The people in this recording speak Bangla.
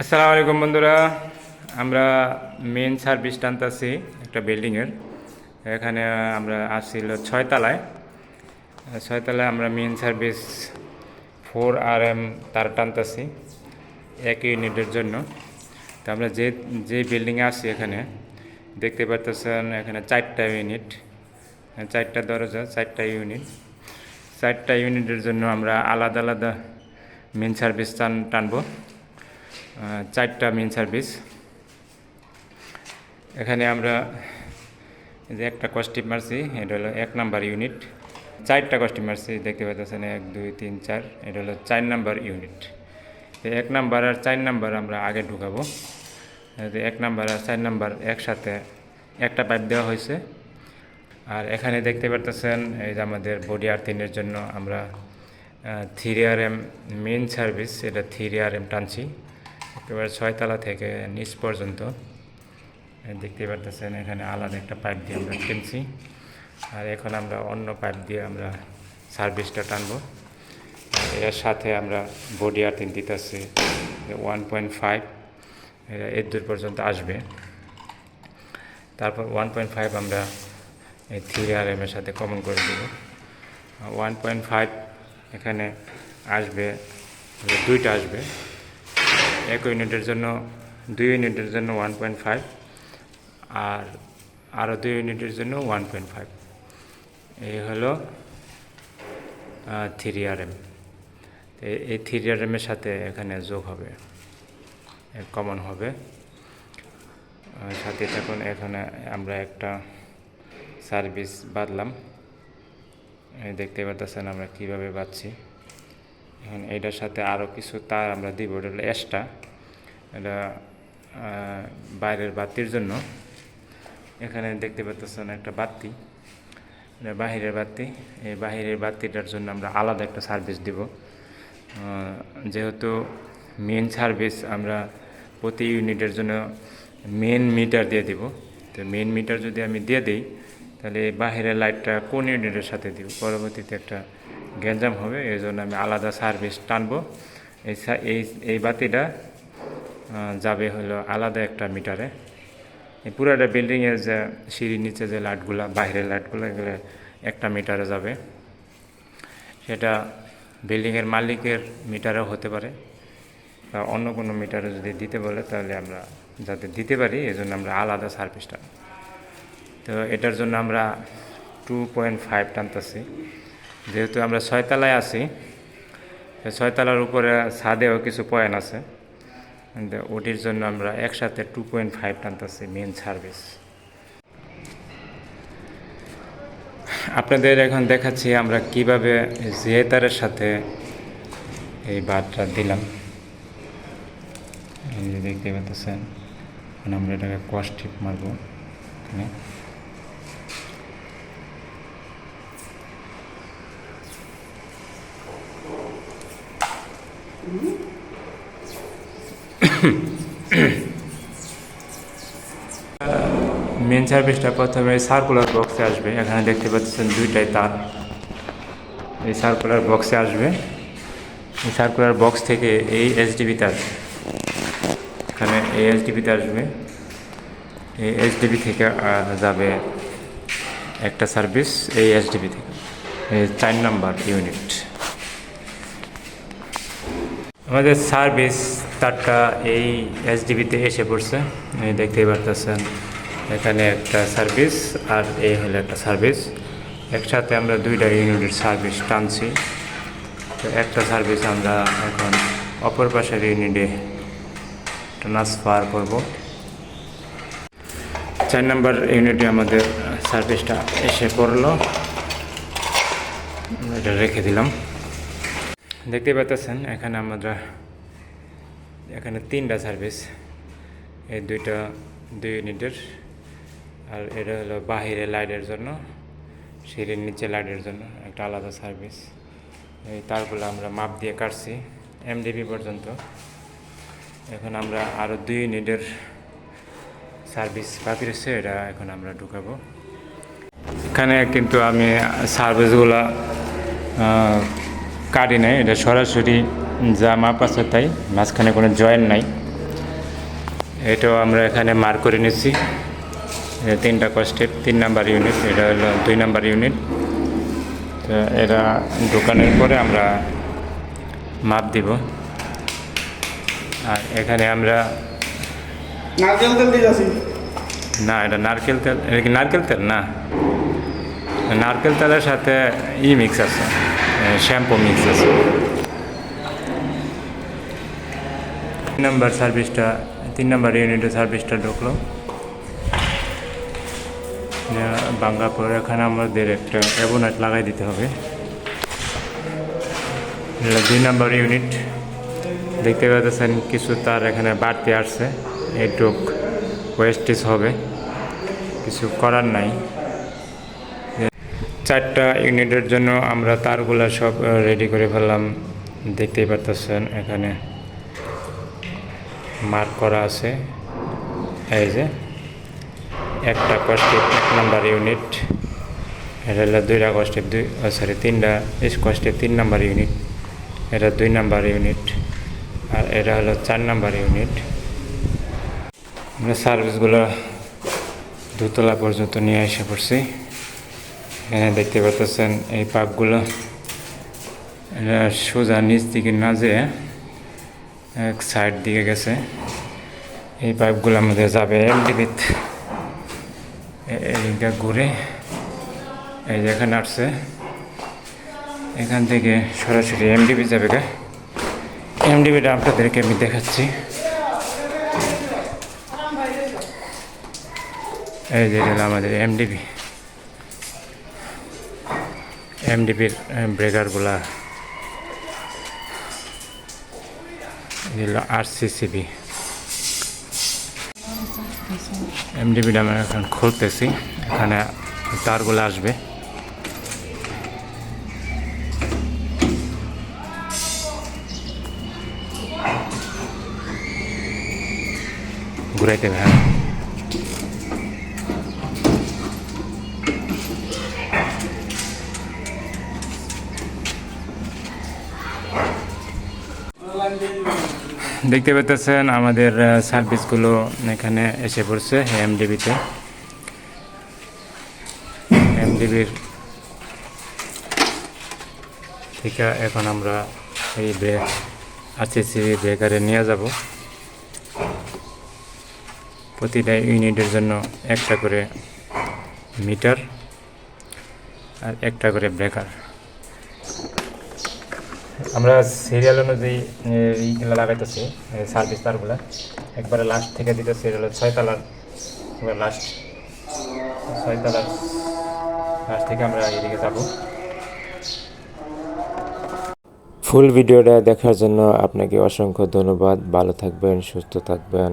আসসালামু আলাইকুম বন্ধুরা। আমরা মেন সার্ভিস টানতাছি একটা বিল্ডিংয়ের এখানে আমরা আসছিল ছয়তলায় ছয়তলায় আমরা main service four R M তার টানতাছি এক ইউনিটের জন্য। তো আমরা যে যে বিল্ডিংয়ে আসছি এখানে, দেখতে পারতেছেন এখানে চারটা ইউনিট চারটা দরজা, চারটা ইউনিট চারটা ইউনিটের জন্য আমরা আলাদা আলাদা মেন সার্ভিস টান, টানবো। চারটা মেন সার্ভিস এখানে আমরা যে একটা কস্টিপ মারছি, এটা হলো এক নাম্বার ইউনিট চারটা কস্টিপ মারছি, দেখতে পাচ্ছেন এক, দুই, তিন, চার, এটা হলো চার নাম্বার ইউনিট এক নাম্বার আর চার নাম্বার আমরা আগে ঢুকাবো। এক নাম্বার আর চার নাম্বার একসাথে একটা পাইপ দেওয়া হয়েছে। আর এখানে দেখতে পারতেছেন, এই যে আমাদের বডি আর্থিনের জন্য আমরা three R M main service এটা থ্রি আর এম টানছি। একেবারে ছয়তলা থেকে নিচ পর্যন্ত। দেখতে পারতেছেন, এখানে আলাদা একটা পাইপ দিয়ে আমরা কিনছি। আর এখন আমরা অন্য পাইপ দিয়ে আমরা সার্ভিসটা টানবো। এর সাথে আমরা বডি আর্থিন দিতেছি ওয়ান পয়েন্ট ফাইভ এটা এর দূর পর্যন্ত আসবে। তারপর ওয়ান পয়েন্ট ফাইভ আমরা এই থ্রি আর এম এর সাথে কমন করে দেব। ওয়ান পয়েন্ট ফাইভ এখানে আসবে, দুইটা আসবে। এক ইউনিটের জন্য, দুই ইউনিটের জন্য ওয়ান পয়েন্ট ফাইভ আর আরও দুই ইউনিটের জন্য ওয়ান পয়েন্ট ফাইভ এই হলো থ্রি আর এম এই থ্রি আর এমের সাথে এখানে যোগ হবে কমন হবে। সাথে থাকুন এখানে আমরা একটা সার্ভিস বাদলাম দেখতে পাচ্ছেন আমরা কীভাবে বাঁধছি। এখন এইটার সাথে আরও কিছু তার আমরা দিব, এটা হলো এক্সট্রা এটা বাইরের বাতির জন্য। এখানে দেখতে পাচ্ছেন একটা বাতি। এটা বাহিরের বাতি। এই বাহিরের বাতিটার জন্য আমরা আলাদা একটা সার্ভিস দিব। যেহেতু মেন সার্ভিস আমরা প্রতি ইউনিটের জন্য মেন মিটার দিয়ে দিব। তো মেন মিটার যদি আমি দিয়ে দিই, তাহলে বাহিরের লাইটটা কোন ইউনিটের সাথে দিব? পরবর্তীতে একটা গ্যাঞ্জাম হবে এই জন্য আমি আলাদা সার্ভিস টানবো। এই এই এই বাতিটা যাবে হলো আলাদা একটা মিটারে। এই পুরাটা বিল্ডিংয়ের যে সিঁড়ির নিচে যে লাইটগুলো, বাইরের লাইটগুলো, এগুলো একটা মিটারে যাবে। সেটা বিল্ডিংয়ের মালিকের মিটারও হতে পারে, বা অন্য কোনো মিটারে যদি দিতে বলে, তাহলে আমরা যাতে দিতে পারি এই জন্য আমরা আলাদা সার্ভিসটা। তো এটার জন্য আমরা টু পয়েন্ট ফাইভ টানতেছি। যেহেতু আমরা ছয়তলায় আছি ছয়তলার উপরে ছাদেও কিছু পয়েন্ট আছে। ওটির জন্য আমরা একসাথে টু পয়েন্ট ফাইভ টানতেছি মেন সার্ভিস আপনাদের এখন দেখাচ্ছি আমরা কীভাবে জেতারের সাথে এই বারটা দিলাম। দেখতে পাচ্ছেন আমরা এটাকে কস্ট টিপ মারবো এখানে। মেন সার্ভিসটা প্রথমে সার্কুলার বক্সে আসবে। এখানে দেখতে পাচ্ছেন দুইটাই তার। এই সার্কুলার বক্সে আসবে। এই সার্কুলার বক্স থেকে এই এসডিবিতে আসবে। এখানে এই এসডিবিতে আসবে। এই এসডিবি থেকে যাবে একটা সার্ভিস এই এসডিবি থেকে। এই চার নাম্বার ইউনিট আমাদের সার্ভিস তারটা এই এসডিবিতে এসে পড়ছে। দেখতেই পারতেছেন, এখানে একটা সার্ভিস আর এই হলো একটা সার্ভিস। একসাথে আমরা দুইটা ইউনিটের সার্ভিস টানছি। তো একটা সার্ভিস আমরা এখন অপর পাশের ইউনিটে ট্রান্সফার করব। চার নম্বর ইউনিটে আমাদের সার্ভিসটা এসে পড়ল। এটা রেখে দিলাম। দেখতে পাচ্ছেন এখানে আমরা এখানে তিনটা সার্ভিস এই দুইটা দুই ইউনিটের আর এটা হলো বাহিরে লাইটের জন্য, সিঁড়ির নিচে লাইটের জন্য একটা আলাদা সার্ভিস এই তারগুলো আমরা মাপ দিয়ে কাটছি এমডিবি পর্যন্ত। এখন আমরা আরও দুই ইউনিটের সার্ভিস বাকি রয়েছে, এটা এখন আমরা ঢুকাবো। এখানে কিন্তু আমি সার্ভিসগুলো কাটি নাই এটা সরাসরি যা মাপ আছে তাই মাঝখানে কোনো জয়েন নাই। এটাও আমরা এখানে মার্ক করে নিচ্ছি তিনটা কস্টেপ তিন নাম্বার ইউনিট এটা হলো দুই নাম্বার ইউনিট তো এটা ঢোকানোর পরে আমরা মাপ দিব। আর এখানে আমরা নারকেল তেল না এটা নারকেল তেল এটা কি নারকেল তেল? না। নারকেল তেলের সাথে ই মিক্স আছে। শ্যাম্পু মিক্স আছে তিন নম্বর সার্ভিসটা, তিন নম্বর ইউনিটে সার্ভিসটা ঢুকলো। বাঙ্গা পরে এখানে আমাদের একটা অ্যাবোনাট লাগাই দিতে হবে। দুই নম্বর ইউনিট। দেখতে পাচ্ছেন, কিছু তার এখানে বাড়তি আসছে। এইটুক ওয়েস্টেজ হবে। কিছু করার নাই। চারটা ইউনিটের জন্য আমরা তারগুলো সব রেডি করে ফেললাম। দেখতেই পারতেছেন এখানে মার্ক করা আছে। এই যে, একটা কষ্টেপ এক নাম্বার ইউনিট এটা হলো দুইটা কষ্টেপ দুই সরি তিনটা কষ্টেপ তিন নাম্বার ইউনিট এটা দুই নাম্বার ইউনিট আর এটা হলো চার নাম্বার ইউনিট আমরা সার্ভিসগুলো দুতলা পর্যন্ত নিয়ে এসে পড়ছি। এখানে দেখতে পাচ্ছেন এই পাকগুলো। সোজা নিচ দিকে না যেয়ে এক সাইড দিকে গেছে। এই পাইপগুলো আমাদের যাবে এলডিবিত এইটা ঘুরে এই যে এখানে আসছে। এখান থেকে সরাসরি এমডিবি যাবে গা। এমডিবিটা আপনাদেরকে আমি দেখাচ্ছি। এই যে আমাদের এমডিবি। এমডিবির ব্রেকারগুলা এগুলো আর সিসিবি এমডিবিটা আমরা এখন খুলতেছি। এখানে তারগুলো আসবে। ঘুরাইতে হ্যাঁ। দেখতে পাচ্ছেন আমাদের সার্ভিসগুলো এখানে এসে পড়ছে এমডিবিতে এমডিবির থেকে এখন আমরা এই ব্রেক আরসিসি ব্রেকারে নিয়ে যাব। প্রতিটা ইউনিটের জন্য একটা করে মিটার আর একটা করে ব্রেকার। আমরা সিরিয়াল অনুযায়ী এ, এইগুলো লাগাইতেছি সার্ভিস তারগুলো। একবারে লাস্ট থেকে এটা হলো ছয় তালার এবার লাস্ট ছয় তালার লাস্ট থেকে আমরা এদিকে যাব। ফুল ভিডিওটা দেখার জন্য আপনাকে অসংখ্য ধন্যবাদ। ভালো থাকবেন সুস্থ থাকবেন।